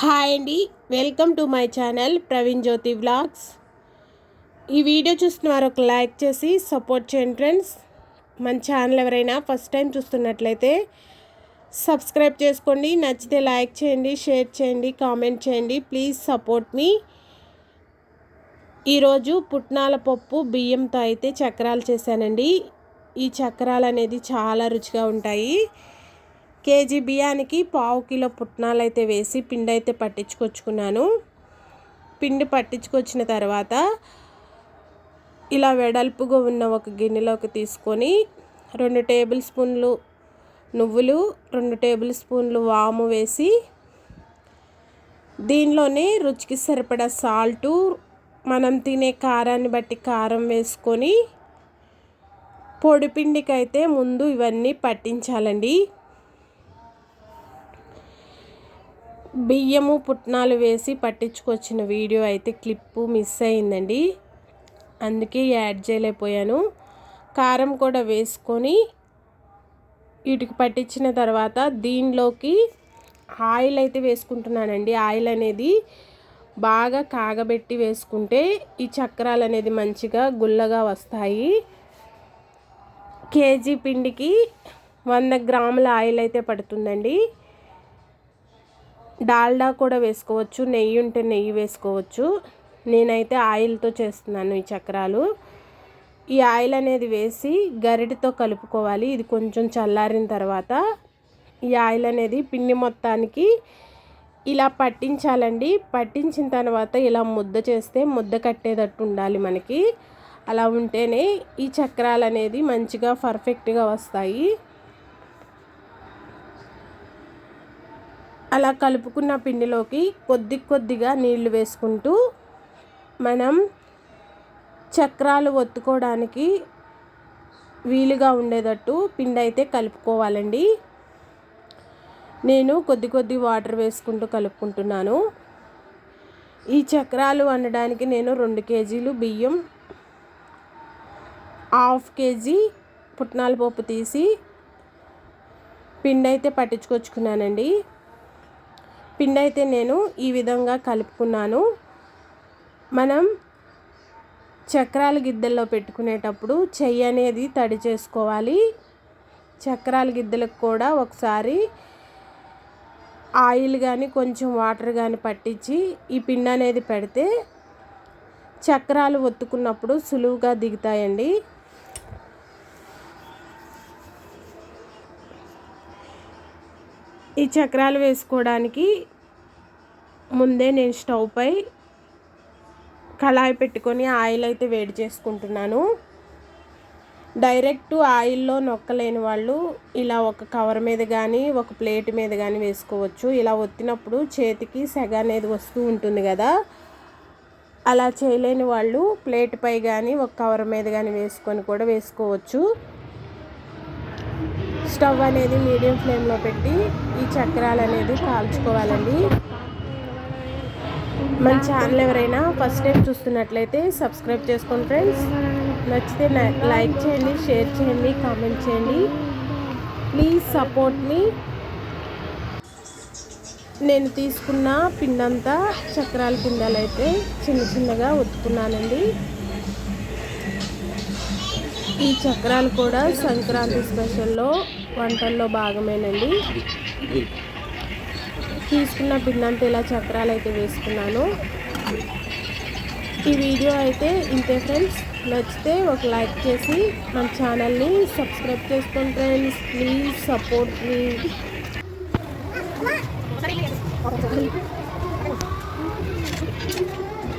Hi అండి welcome to my channel Praveen Jyothi vlogs. ఈ video చూస్తున్న వారు ఒక లైక్ చేసి సపోర్ట్ చేయండి ఫ్రెండ్స్. మన ఛానల్ ఎవరైనా ఫస్ట్ టైం చూస్తున్నట్లయితే సబ్స్క్రైబ్ చేసుకోండి నచ్చితే లైక్ చేయండి షేర్ చేయండి కామెంట్ చేయండి ప్లీజ్ సపోర్ట్ మీ. ఈరోజు పుట్నాల పప్పు బియ్యంతో అయితే చక్రాలు చేశానండి. ఈ చక్రాలు అనేది చాలా రుచిగా ఉంటాయి. కేజీ బియ్యానికి పావు కిలో పుట్నాలు అయితే వేసి పిండి అయితే పట్టించుకొచ్చుకున్నాను. పిండి పట్టించుకొచ్చిన తర్వాత ఇలా వెడల్పుగా ఉన్న ఒక గిన్నెలోకి తీసుకొని రెండు టేబుల్ స్పూన్లు నువ్వులు రెండు టేబుల్ స్పూన్లు వాము వేసి దీనిలోనే రుచికి సరిపడా సాల్టు మనం తినే కారాన్ని బట్టి కారం వేసుకొని పొడిపిండికైతే ముందు ఇవన్నీ పట్టించాలండి. బియ్యము పుట్నాలు వేసి పట్టించుకొచ్చిన వీడియో అయితే క్లిప్పు మిస్ అయిందండి. అందుకే యాడ్ చేయలేకపోయాను. కారం కూడా వేసుకొని వీటికి పట్టించిన తర్వాత దీనిలోకి ఆయిల్ అయితే వేసుకుంటున్నానండి. ఆయిల్ అనేది బాగా కాగబెట్టి వేసుకుంటే ఈ చక్రాలు అనేది మంచిగా గుల్లగా వస్తాయి. కేజీ పిండికి వంద గ్రాముల ఆయిల్ అయితే పడుతుందండి. డాల్డా కూడా వేసుకోవచ్చు నెయ్యి ఉంటే నెయ్యి వేసుకోవచ్చు. నేనైతే ఆయిల్తో చేస్తున్నాను ఈ చక్రాలు. ఈ ఆయిల్ అనేది వేసి గరిటతో కలుపుకోవాలి. ఇది కొంచెం చల్లారిన తర్వాత ఈ ఆయిల్ అనేది పిండి మొత్తానికి ఇలా పట్టించాలండి. పట్టించిన తర్వాత ఇలా ముద్ద చేస్తే ముద్ద కట్టేటట్టు ఉండాలి మనకి. అలా ఉంటేనే ఈ చక్రాలు అనేది మంచిగా పర్ఫెక్ట్గా వస్తాయి. అలా కలుపుకున్న పిండిలోకి కొద్ది కొద్దిగా నీళ్ళు వేసుకుంటూ మనం చక్రాలు ఒత్తుకోవడానికి వీలుగా ఉండేటట్టు పిండి అయితే కలుపుకోవాలండి. నేను కొద్ది కొద్ది వాటర్ వేసుకుంటూ కలుపుకుంటున్నాను. ఈ చక్రాలు వండడానికి నేను రెండు కేజీలు బియ్యం హాఫ్ కేజీ పుట్నాల పప్పు తీసి పిండి అయితే పట్టించుకొచ్చుకున్నానండి. పిండి అయితే నేను ఈ విధంగా కలుపుకున్నాను. మనం చక్రాల గిద్దెల్లో పెట్టుకునేటప్పుడు చెయ్యి అనేది తడి చేసుకోవాలి. చక్రాల గిద్దెలకు కూడా ఒకసారి ఆయిల్ కానీ కొంచెం వాటర్ కానీ పట్టించి ఈ పిండి అనేది పెడితే చక్రాలు ఒత్తుకున్నప్పుడు సులువుగా దిగుతాయండి. ఈ చక్రాలు వేసుకోవడానికి ముందే నేను స్టవ్ పై కళాయి పెట్టుకొని ఆయిల్ అయితే వేడి చేసుకుంటున్నాను. డైరెక్ట్ ఆయిల్లో నొక్కలేని వాళ్ళు ఇలా ఒక కవర్ మీద కానీ ఒక ప్లేట్ మీద కానీ వేసుకోవచ్చు. ఇలా ఒత్తినప్పుడు చేతికి సెగ అనేది వస్తూ ఉంటుంది కదా. అలా చేయలేని వాళ్ళు ప్లేట్ పై కానీ ఒక కవర్ మీద కానీ వేసుకొని కూడా వేసుకోవచ్చు. స్టవ్ అనేది మీడియం ఫ్లేమ్లో పెట్టి ఈ చక్రాలు అనేది కాల్చుకోవాలండి. మన ఛానల్ ఎవరైనా ఫస్ట్ టైం చూస్తున్నట్లయితే సబ్స్క్రైబ్ చేసుకోండి ఫ్రెండ్స్. నచ్చితే లైక్ చేయండి షేర్ చేయండి కామెంట్ చేయండి. Please support me. నేను తీసుకున్న పిండంతా చక్రాల పిండాలు అయితే చిన్న చిన్నగా ఉతుకున్నానండి ఈ చక్రాలు కూడా సంక్రాంతి స్పెషల్లో వంటల్లో భాగమేనండి. తీసుకున్న పిండంతా ఇలా చక్రాలు అయితే వేసుకున్నాను. ఈ వీడియో అయితే ఇంతే ఫ్రెండ్స్. నచ్చితే ఒక లైక్ చేసి మన ఛానల్ని సబ్స్క్రైబ్ చేసుకోండి friends. Please support me. Thank you.